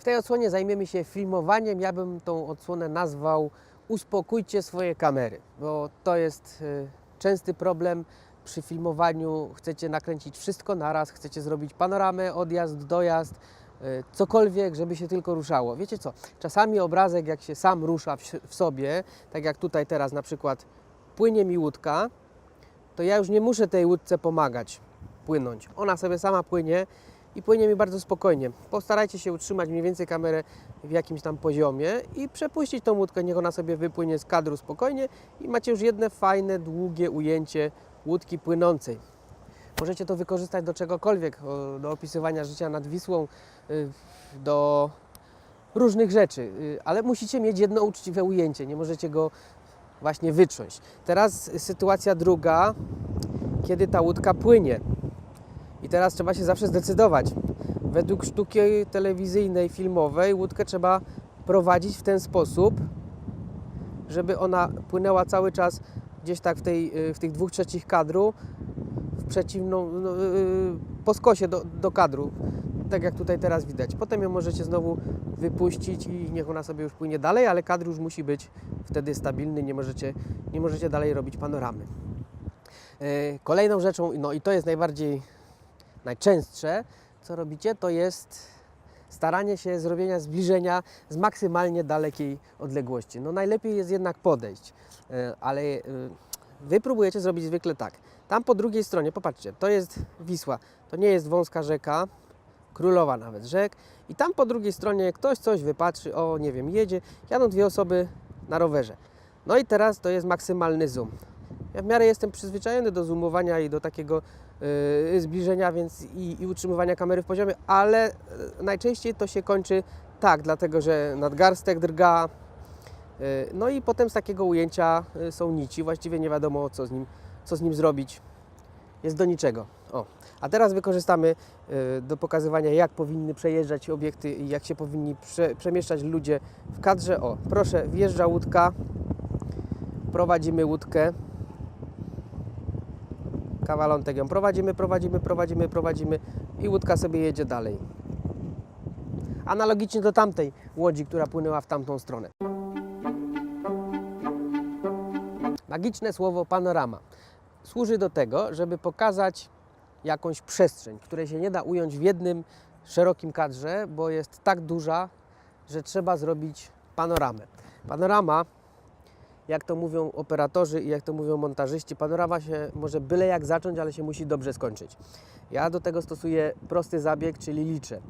W tej odsłonie zajmiemy się filmowaniem. Ja bym tą odsłonę nazwał Uspokójcie swoje kamery, bo to jest y, częsty problem przy filmowaniu. Chcecie nakręcić wszystko naraz, chcecie zrobić panoramę, odjazd, dojazd, y, cokolwiek, żeby się tylko ruszało. Wiecie co? Czasami obrazek, jak się sam rusza w, w sobie, tak jak tutaj teraz na przykład płynie mi łódka, to ja już nie muszę tej łódce pomagać płynąć. Ona sobie sama płynie i płynie mi bardzo spokojnie. Postarajcie się utrzymać mniej więcej kamerę w jakimś tam poziomie i przepuścić tą łódkę, niech ona sobie wypłynie z kadru spokojnie i macie już jedne fajne, długie ujęcie łódki płynącej. Możecie to wykorzystać do czegokolwiek, do opisywania życia nad Wisłą, y, do różnych rzeczy, y, ale musicie mieć jedno uczciwe ujęcie, nie możecie go właśnie wytrząść. Teraz sytuacja druga, kiedy ta łódka płynie. I teraz trzeba się zawsze zdecydować. Według sztuki telewizyjnej, filmowej łódkę trzeba prowadzić w ten sposób, żeby ona płynęła cały czas gdzieś tak w, tej, y, w tych dwóch trzecich kadru, w przeciwną, no, yy, po skosie do, do kadru, tak jak tutaj teraz widać. Potem ją możecie znowu wypuścić i niech ona sobie już płynie dalej, ale kadr już musi być wtedy stabilny, nie możecie, nie możecie dalej robić panoramy. Yy, Kolejną rzeczą, no i to jest najbardziej najczęstsze, co robicie, to jest staranie się zrobienia zbliżenia z maksymalnie dalekiej odległości. No najlepiej jest jednak podejść, e, ale e, Wy próbujecie zrobić zwykle tak. Tam po drugiej stronie, popatrzcie, to jest Wisła, to nie jest wąska rzeka, królowa nawet rzek i tam po drugiej stronie ktoś coś wypatrzy, o nie wiem, jedzie, jadą dwie osoby na rowerze. No i teraz to jest maksymalny zoom. Ja w miarę jestem przyzwyczajony do zoomowania i do takiego yy, zbliżenia więc i, i utrzymywania kamery w poziomie, ale yy, najczęściej to się kończy tak, dlatego że nadgarstek drga. Yy, no i potem z takiego ujęcia są nici, właściwie nie wiadomo co z nim, co z nim zrobić. Jest do niczego. O. A teraz wykorzystamy do pokazywania, jak powinny przejeżdżać obiekty i jak się powinni prze, przemieszczać ludzie w kadrze. O, proszę, wjeżdża łódka, prowadzimy łódkę kawalątek ją prowadzimy, prowadzimy, prowadzimy, prowadzimy i łódka sobie jedzie dalej. Analogicznie do tamtej łodzi, która płynęła w tamtą stronę. Magiczne słowo panorama służy do tego, żeby pokazać jakąś przestrzeń, której się nie da ująć w jednym szerokim kadrze, bo jest tak duża, że trzeba zrobić panoramę. Panorama jak to mówią operatorzy i jak to mówią montażyści, panorama się może byle jak zacząć, ale się musi dobrze skończyć. Ja do tego stosuję prosty zabieg, czyli liczę.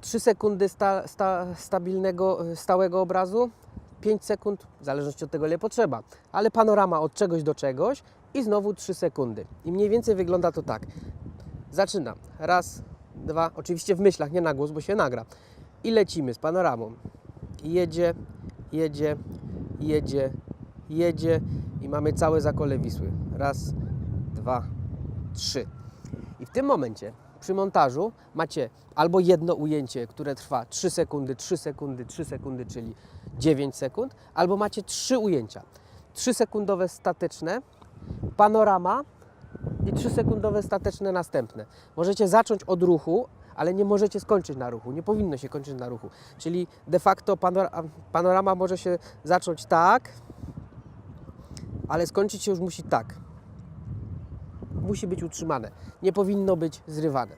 3 sekundy sta, sta, stabilnego, stałego obrazu, 5 sekund, w zależności od tego, ile potrzeba, ale panorama od czegoś do czegoś i znowu 3 sekundy. I mniej więcej wygląda to tak. Zaczynam. Raz, dwa, oczywiście w myślach, nie na głos, bo się nagra. I lecimy z panoramą. Jedzie, jedzie, jedzie, jedzie i mamy całe zakole Wisły. Raz, dwa, trzy. I w tym momencie przy montażu macie albo jedno ujęcie, które trwa 3 sekundy, 3 sekundy, 3 sekundy, czyli 9 sekund, albo macie trzy ujęcia. 3 sekundowe statyczne, panorama i 3 sekundowe statyczne następne. Możecie zacząć od ruchu, ale nie możecie skończyć na ruchu. Nie powinno się kończyć na ruchu. Czyli de facto panora- panorama może się zacząć tak, ale skończyć się już musi tak. Musi być utrzymane. Nie powinno być zrywane.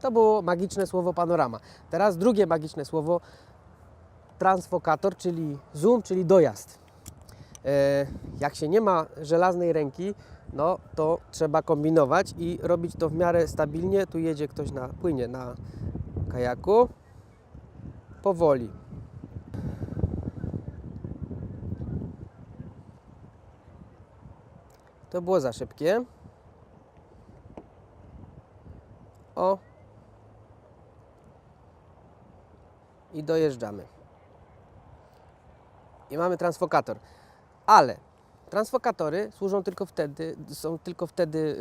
To było magiczne słowo panorama. Teraz drugie magiczne słowo transfokator, czyli zoom, czyli dojazd. E, Jak się nie ma żelaznej ręki, no to trzeba kombinować i robić to w miarę stabilnie. Tu jedzie ktoś na płynie na kajaku. Powoli. To było za szybkie. O. I dojeżdżamy. I mamy transfokator. Ale transfokatory służą tylko wtedy, są tylko wtedy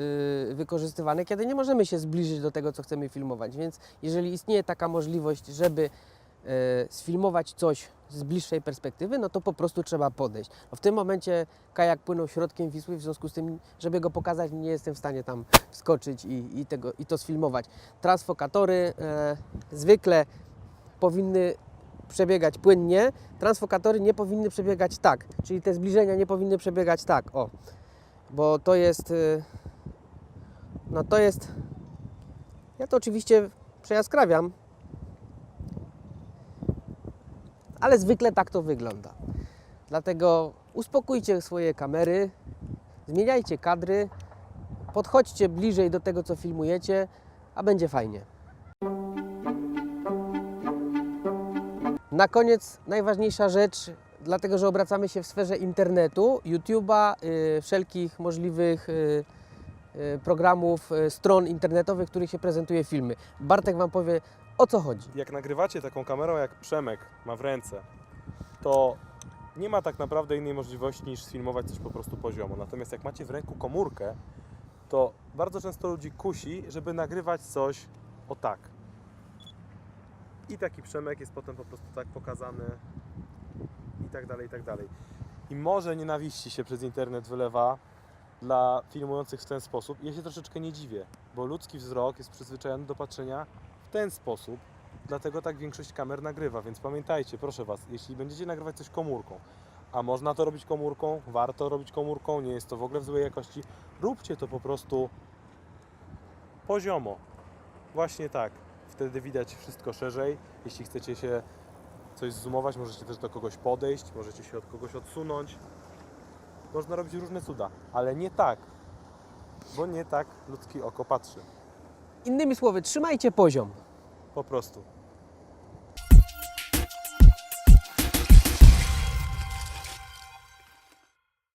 yy, wykorzystywane, kiedy nie możemy się zbliżyć do tego, co chcemy filmować. Więc jeżeli istnieje taka możliwość, żeby sfilmować coś z bliższej perspektywy, no to po prostu trzeba podejść. No w tym momencie kajak płynął środkiem Wisły, w związku z tym, żeby go pokazać, nie jestem w stanie tam wskoczyć i, i, tego, i to sfilmować. Transfokatory e, zwykle powinny przebiegać płynnie, transfokatory nie powinny przebiegać tak, czyli te zbliżenia nie powinny przebiegać tak, o, bo to jest, y, no to jest, ja to oczywiście przejaskrawiam, ale zwykle tak to wygląda. Dlatego uspokójcie swoje kamery, zmieniajcie kadry, podchodźcie bliżej do tego, co filmujecie, a będzie fajnie. Na koniec najważniejsza rzecz, dlatego że obracamy się w sferze internetu, YouTube'a, y, wszelkich możliwych y, y, programów, y, stron internetowych, w których się prezentuje filmy. Bartek Wam powie, o co chodzi. Jak nagrywacie taką kamerą, jak Przemek ma w ręce, to nie ma tak naprawdę innej możliwości niż sfilmować coś po prostu poziomo. Natomiast jak macie w ręku komórkę, to bardzo często ludzi kusi, żeby nagrywać coś o tak. I taki Przemek jest potem po prostu tak pokazany i tak dalej, i tak dalej. I może nienawiści się przez internet wylewa dla filmujących w ten sposób. Ja się troszeczkę nie dziwię, bo ludzki wzrok jest przyzwyczajony do patrzenia ten sposób, dlatego tak większość kamer nagrywa, więc pamiętajcie, proszę Was, jeśli będziecie nagrywać coś komórką, a można to robić komórką, warto robić komórką, nie jest to w ogóle w złej jakości, róbcie to po prostu poziomo. Właśnie tak. Wtedy widać wszystko szerzej. Jeśli chcecie się coś zoomować, możecie też do kogoś podejść, możecie się od kogoś odsunąć. Można robić różne cuda, ale nie tak, bo nie tak ludzkie oko patrzy. Innymi słowy, trzymajcie poziom. Po prostu.